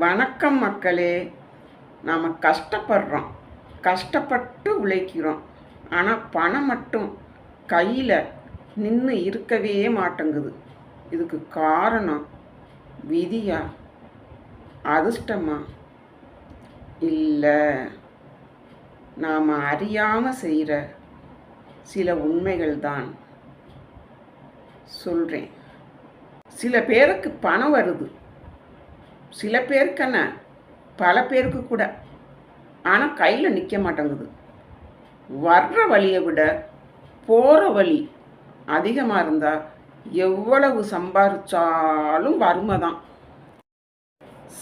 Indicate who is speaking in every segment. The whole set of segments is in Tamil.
Speaker 1: வணக்கம் மக்களே. நாம் கஷ்டப்படுறோம். கஷ்டப்பட்டு உழைக்கிறோம். ஆனால் பணம் மட்டும் கையில் நின்று இருக்கவே மாட்டேங்குது. இதுக்கு காரணம் விதியா? அதிர்ஷ்டமா? இல்லை. நாம் அறியாமல் செய்கிற சில உண்மைகள் தான் சொல்கிறேன் சில பேருக்கு பணம் வருது. சில பேருக்கான பல பேருக்கு கூட. ஆனால் கையில் நிற்க மாட்டேங்குது. வர்ற வழியை விட போகிற வழி அதிகமாக இருந்தால் எவ்வளவு சம்பாதிச்சாலும் வறுமை தான்.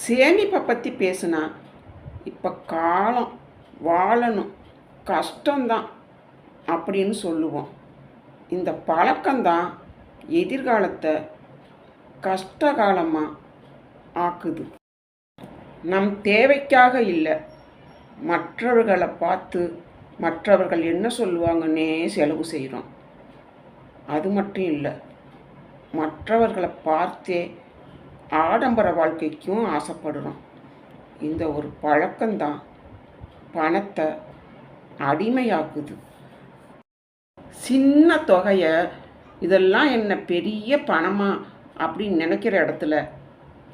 Speaker 1: சேமிப்பை பற்றி பேசுனா இப்போ காலம் வாழணும் கஷ்டம்தான் அப்படின்னு சொல்லுவோம். இந்த பழக்கம்தான் எதிர்காலத்தை கஷ்டகாலமாக ஆக்குது நம் தேவைக்காக இல்லை. மற்றவர்களை பார்த்து மற்றவர்கள் என்ன சொல்லுவாங்கன்னே செலவு செய்கிறோம் அது மட்டும் இல்லை. மற்றவர்களை பார்த்தே ஆடம்பர வாழ்க்கைக்கும் ஆசைப்படுறோம். இந்த ஒரு பழக்கம்தான் பணத்தை அடிமையாக்குது. சின்ன தொகையை இதெல்லாம் என்ன பெரிய பணமா அப்படின்னு நினைக்கிற இடத்துல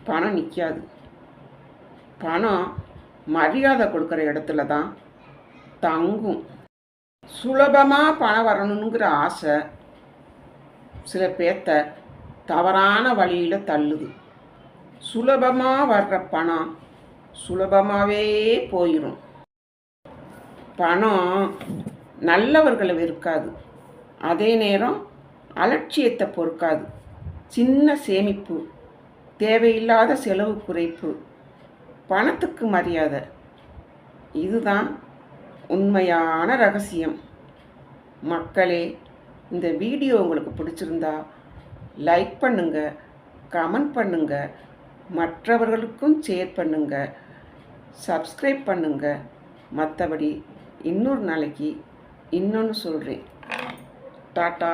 Speaker 1: பணம் நிற்காது பணம் மரியாதை கொடுக்குற இடத்துல தான் தங்கும். சுலபமாக பணம் வரணுங்கிற ஆசை சில பேர்த்த தவறான வழியில் தள்ளுது. சுலபமாக வர்ற பணம் சுலபமாகவே போயிடும் பணம் நல்லவர்களை வெறுக்காது. அதே நேரம் அலட்சியத்தை பொறுக்காது. சின்ன சேமிப்பு தேவையில்லாத செலவு குறைப்பு. பணத்துக்கு மரியாதை. இதுதான் உண்மையான ரகசியம். மக்களே இந்த வீடியோ உங்களுக்கு பிடிச்சிருந்தா லைக் பண்ணுங்க கமெண்ட் பண்ணுங்க மற்றவர்களுக்கும் ஷேர் பண்ணுங்க சப்ஸ்கிரைப் பண்ணுங்க. மற்றபடி இன்னொரு நாளைக்கு இன்னொன்று சொல்கிறேன் டாட்டா!